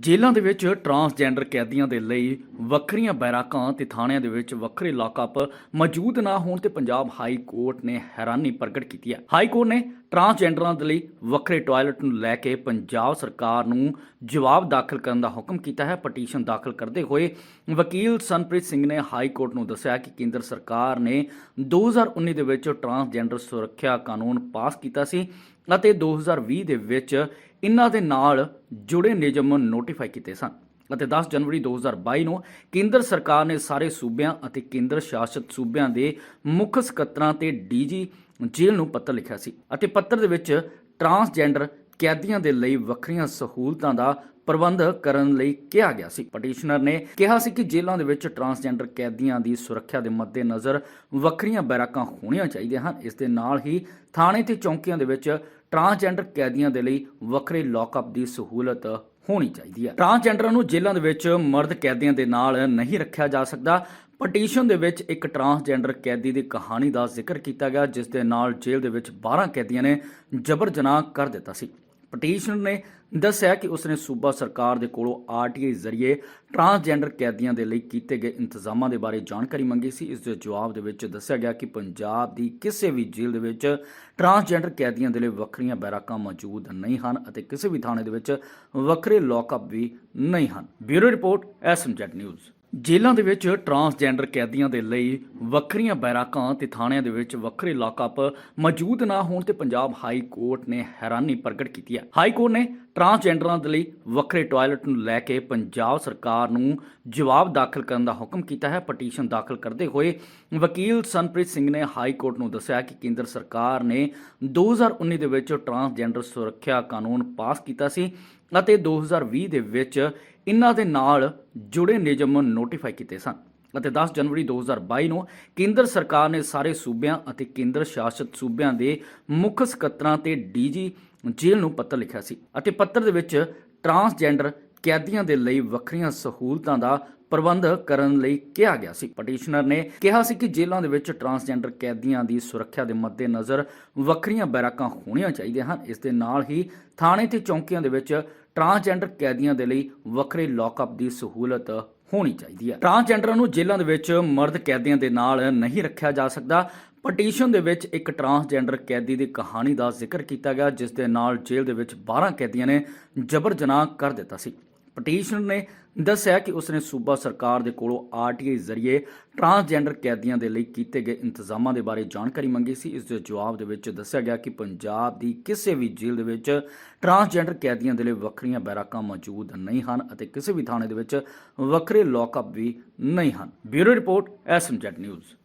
ਜੇਲ੍ਹਾਂ ਦੇ ਵਿੱਚ ਟਰਾਂਸਜੈਂਡਰ ਕੈਦੀਆਂ ਦੇ ਲਈ ਵੱਖਰੀਆਂ ਬੈਰਾਕਾਂ ਤੇ ਥਾਣਿਆਂ ਦੇ ਵਿੱਚ ਵੱਖਰੇ ਲਾਕਅਪ ਮੌਜੂਦ ਨਾ ਹੋਣ ਤੇ ਪੰਜਾਬ ਹਾਈ ਕੋਰਟ ਨੇ ਹੈਰਾਨੀ ਪ੍ਰਗਟ ਕੀਤੀ ਹੈ। ਹਾਈ ਕੋਰਟ ਨੇ ਟਰਾਂਸਜੈਂਡਰਾਂ ਦੇ ਲਈ ਵੱਖਰੇ ਟਾਇਲਟ ਨੂੰ ਲੈ ਕੇ ਪੰਜਾਬ ਸਰਕਾਰ ਨੂੰ ਜਵਾਬ ਦਾਖਲ ਕਰਨ ਦਾ ਹੁਕਮ ਕੀਤਾ ਹੈ। ਪਟੀਸ਼ਨ ਦਾਖਲ ਕਰਦੇ ਹੋਏ ਵਕੀਲ ਸੰਪ੍ਰੀਤ ਸਿੰਘ ਨੇ ਹਾਈ ਕੋਰਟ ਨੂੰ ਦੱਸਿਆ ਕਿ ਕੇਂਦਰ ਸਰਕਾਰ ਨੇ 2019 ਦੇ ਵਿੱਚ ਟਰਾਂਸਜੈਂਡਰ ਸੁਰੱਖਿਆ ਕਾਨੂੰਨ ਪਾਸ ਕੀਤਾ ਸੀ ਅਤੇ 2020 ਦੇ ਵਿੱਚ ਇਹਨਾਂ ਦੇ ਨਾਲ ਜੁੜੇ ਨਿਯਮ ਨੋਟੀਫਾਈ ਕੀਤੇ ਸਨ। ਅਤੇ 10 ਜਨਵਰੀ 2022 ਨੂੰ ਕੇਂਦਰ ਸਰਕਾਰ ਨੇ ਸਾਰੇ ਸੂਬਿਆਂ ਅਤੇ ਕੇਂਦਰ ਸ਼ਾਸਿਤ ਸੂਬਿਆਂ ਦੇ ਮੁੱਖ ਸਕੱਤਰਾਂ ਤੇ ਡੀਜੀ ਜੇਲ੍ਹ ਨੂੰ ਪੱਤਰ ਲਿਖਿਆ ਸੀ ਅਤੇ ਪੱਤਰ ਦੇ ਵਿੱਚ ਟਰਾਂਸਜੈਂਡਰ ਕੈਦੀਆਂ ਦੇ ਲਈ ਵੱਖਰੀਆਂ ਸਹੂਲਤਾਂ ਦਾ ਪ੍ਰਬੰਧ ਕਰਨ ਲਈ ਕਿਹਾ ਗਿਆ ਸੀ। ਪਟੀਸ਼ਨਰ ਨੇ ਕਿਹਾ ਸੀ ਕਿ ਜੇਲ੍ਹਾਂ ਦੇ ਵਿੱਚ ਟਰਾਂਸਜੈਂਡਰ ਕੈਦੀਆਂ ਦੀ ਸੁਰੱਖਿਆ ਦੇ ਮੱਦੇਨਜ਼ਰ ਵੱਖਰੀਆਂ ਬੈਰਾਕਾਂ ਹੋਣੀਆਂ ਚਾਹੀਦੀਆਂ ਹਨ। ਇਸ ਦੇ ਨਾਲ ਹੀ ਥਾਣੇ ਤੇ ਚੌਂਕੀਆਂ ਦੇ ਵਿੱਚ ਟਰਾਂਸਜੈਂਡਰ ਕੈਦੀਆਂ ਦੇ ਲਈ ਵੱਖਰੇ ਲੌਕਅਪ ਦੀ ਸਹੂਲਤ ਹੋਣੀ ਚਾਹੀਦੀ ਹੈ। ਟਰਾਂਸਜੈਂਡਰਾਂ ਨੂੰ ਜੇਲ੍ਹਾਂ ਦੇ ਵਿੱਚ ਮਰਦ ਕੈਦੀਆਂ ਦੇ ਨਾਲ ਨਹੀਂ ਰੱਖਿਆ ਜਾ ਸਕਦਾ। ਪਟੀਸ਼ਨ ਦੇ ਵਿੱਚ ਇੱਕ ਟਰਾਂਸਜੈਂਡਰ ਕੈਦੀ ਦੀ ਕਹਾਣੀ ਦਾ ਜ਼ਿਕਰ ਕੀਤਾ ਗਿਆ, ਜਿਸ ਦੇ ਨਾਲ ਜੇਲ੍ਹ ਦੇ ਵਿੱਚ 12 ਕੈਦੀਆਂ ਨੇ ਜਬਰ ਜਨਾਹ ਕਰ ਦਿੱਤਾ ਸੀ। ਪਟੀਸ਼ਨਰ ਨੇ ਦੱਸਿਆ ਕਿ ਉਸਨੇ ਸੂਬਾ ਸਰਕਾਰ ਦੇ ਕੋਲੋਂ ਆਰਟੀਆਈ ਜ਼ਰੀਏ ਟਰਾਂਸਜੈਂਡਰ ਕੈਦੀਆਂ ਦੇ ਲਈ ਕੀਤੇ ਗਏ ਇੰਤਜ਼ਾਮਾਂ ਦੇ ਬਾਰੇ ਜਾਣਕਾਰੀ ਮੰਗੀ ਸੀ। ਇਸ ਦੇ ਜਵਾਬ ਦੇ ਵਿੱਚ ਦੱਸਿਆ ਗਿਆ ਕਿ ਪੰਜਾਬ ਦੀ ਕਿਸੇ ਵੀ ਜੇਲ੍ਹ ਦੇ ਵਿੱਚ ਟਰਾਂਸਜੈਂਡਰ ਕੈਦੀਆਂ ਦੇ ਲਈ ਵੱਖਰੀਆਂ ਬੈਰਾਕਾਂ ਮੌਜੂਦ ਨਹੀਂ ਹਨ ਅਤੇ ਕਿਸੇ ਵੀ ਥਾਣੇ ਦੇ ਵਿੱਚ ਵੱਖਰੇ ਲੌਕਅਪ ਵੀ ਨਹੀਂ ਹਨ। Bureau report, S M Z news. ਜੇਲ੍ਹਾਂ ਦੇ ਵਿੱਚ ਟਰਾਂਸਜੈਂਡਰ ਕੈਦੀਆਂ ਦੇ ਲਈ ਵੱਖਰੀਆਂ ਬੈਰਾਕਾਂ ਤੇ ਥਾਣਿਆਂ ਦੇ ਵਿੱਚ ਵੱਖਰੇ ਲਾਕਅਪ ਮੌਜੂਦ ਨਾ ਹੋਣ ਤੇ ਪੰਜਾਬ ਹਾਈ ਕੋਰਟ ਨੇ ਹੈਰਾਨੀ ਪ੍ਰਗਟ ਕੀਤੀ ਹੈ। ਹਾਈ ਕੋਰਟ ਨੇ ਟਰਾਂਸਜੈਂਡਰਾਂ ਦੇ ਲਈ ਵੱਖਰੇ ਟਾਇਲਟ ਨੂੰ ਲੈ ਕੇ ਪੰਜਾਬ ਸਰਕਾਰ ਨੂੰ ਜਵਾਬ ਦਾਖਲ ਕਰਨ ਦਾ ਹੁਕਮ ਕੀਤਾ ਹੈ। ਪਟੀਸ਼ਨ ਦਾਖਲ ਕਰਦੇ ਹੋਏ ਵਕੀਲ ਸੰਪ੍ਰੀਤ ਸਿੰਘ ਨੇ ਹਾਈ ਕੋਰਟ ਨੂੰ ਦੱਸਿਆ ਕਿ ਕੇਂਦਰ ਸਰਕਾਰ ਨੇ 2019 ਦੇ ਵਿੱਚ ਟਰਾਂਸਜੈਂਡਰ ਸੁਰੱਖਿਆ ਕਾਨੂੰਨ ਪਾਸ ਕੀਤਾ ਸੀ ਅਤੇ 2020 ਦੇ ਵਿੱਚ ਇਹਨਾਂ ਦੇ ਨਾਲ ਜੁੜੇ ਨਿਯਮ ਨੋਟੀਫਾਈ ਕੀਤੇ ਸਨ। ਅਤੇ 10 ਜਨਵਰੀ 2022 ਨੂੰ ਕੇਂਦਰ ਸਰਕਾਰ ਨੇ ਸਾਰੇ ਸੂਬਿਆਂ ਅਤੇ ਕੇਂਦਰ ਸ਼ਾਸਿਤ ਸੂਬਿਆਂ ਦੇ ਮੁੱਖ ਸਕੱਤਰਾਂ ਤੇ ਡੀਜੀ ਜੇਲ੍ਹ ਨੂੰ ਪੱਤਰ ਲਿਖਿਆ ਸੀ ਅਤੇ ਪੱਤਰ ਦੇ ਵਿੱਚ ਟਰਾਂਸਜੈਂਡਰ ਕੈਦੀਆਂ ਦੇ ਲਈ ਵੱਖਰੀਆਂ ਸਹੂਲਤਾਂ ਦਾ ਪ੍ਰਬੰਧ ਕਰਨ ਲਈ ਕਿਹਾ ਗਿਆ ਸੀ। ਪਟੀਸ਼ਨਰ ਨੇ ਕਿਹਾ ਸੀ ਕਿ ਜੇਲ੍ਹਾਂ ਦੇ ਵਿੱਚ ਟਰਾਂਸਜੈਂਡਰ ਕੈਦੀਆਂ ਦੀ ਸੁਰੱਖਿਆ ਦੇ ਮੱਦੇਨਜ਼ਰ ਵੱਖਰੀਆਂ ਬੈਰਾਕਾਂ ਹੋਣੀਆਂ ਚਾਹੀਦੀਆਂ ਹਨ। ਇਸ ਦੇ ਨਾਲ ਹੀ ਥਾਣੇ ਤੇ ਚੌਂਕੀਆਂ ਦੇ ਵਿੱਚ ਟਰਾਂਸਜੈਂਡਰ ਕੈਦੀਆਂ ਦੇ ਲਈ ਵੱਖਰੇ ਲੌਕਅਪ ਦੀ ਸਹੂਲਤ ਹੋਣੀ ਚਾਹੀਦੀ ਹੈ। ਟਰਾਂਸਜੈਂਡਰਾਂ ਨੂੰ ਜੇਲ੍ਹਾਂ ਦੇ ਵਿੱਚ ਮਰਦ ਕੈਦੀਆਂ ਦੇ ਨਾਲ ਨਹੀਂ ਰੱਖਿਆ ਜਾ ਸਕਦਾ। ਪਟੀਸ਼ਨ ਦੇ ਵਿੱਚ ਇੱਕ ਟਰਾਂਸਜੈਂਡਰ ਕੈਦੀ ਦੀ ਕਹਾਣੀ ਦਾ ਜ਼ਿਕਰ ਕੀਤਾ ਗਿਆ, ਜਿਸ ਦੇ ਨਾਲ ਜੇਲ੍ਹ ਦੇ ਵਿੱਚ 12 ਕੈਦੀਆਂ ਨੇ ਜਬਰ ਜਨਾਹ ਕਰ ਦਿੱਤਾ ਸੀ। ਪਟੀਸ਼ਨਰ ਨੇ ਦੱਸਿਆ ਕਿ ਉਸਨੇ ਸੂਬਾ ਸਰਕਾਰ ਦੇ ਕੋਲੋਂ ਆਰਟੀਆਈ ਜ਼ਰੀਏ ਟਰਾਂਸਜੈਂਡਰ ਕੈਦੀਆਂ ਦੇ ਲਈ ਕੀਤੇ ਗਏ ਇੰਤਜ਼ਾਮਾਂ ਦੇ ਬਾਰੇ ਜਾਣਕਾਰੀ ਮੰਗੀ ਸੀ। ਇਸ ਦੇ ਜਵਾਬ ਦੇ ਵਿੱਚ ਦੱਸਿਆ ਗਿਆ ਕਿ ਪੰਜਾਬ ਦੀ ਕਿਸੇ ਵੀ ਜੇਲ੍ਹ ਦੇ ਵਿੱਚ ਟਰਾਂਸਜੈਂਡਰ ਕੈਦੀਆਂ ਦੇ ਲਈ ਵੱਖਰੀਆਂ ਬੈਰਾਕਾਂ ਮੌਜੂਦ ਨਹੀਂ ਹਨ ਅਤੇ ਕਿਸੇ ਵੀ ਥਾਣੇ ਦੇ ਵਿੱਚ ਵੱਖਰੇ ਲੌਕਅਪ ਵੀ ਨਹੀਂ ਹਨ। Bureau report S M Z news.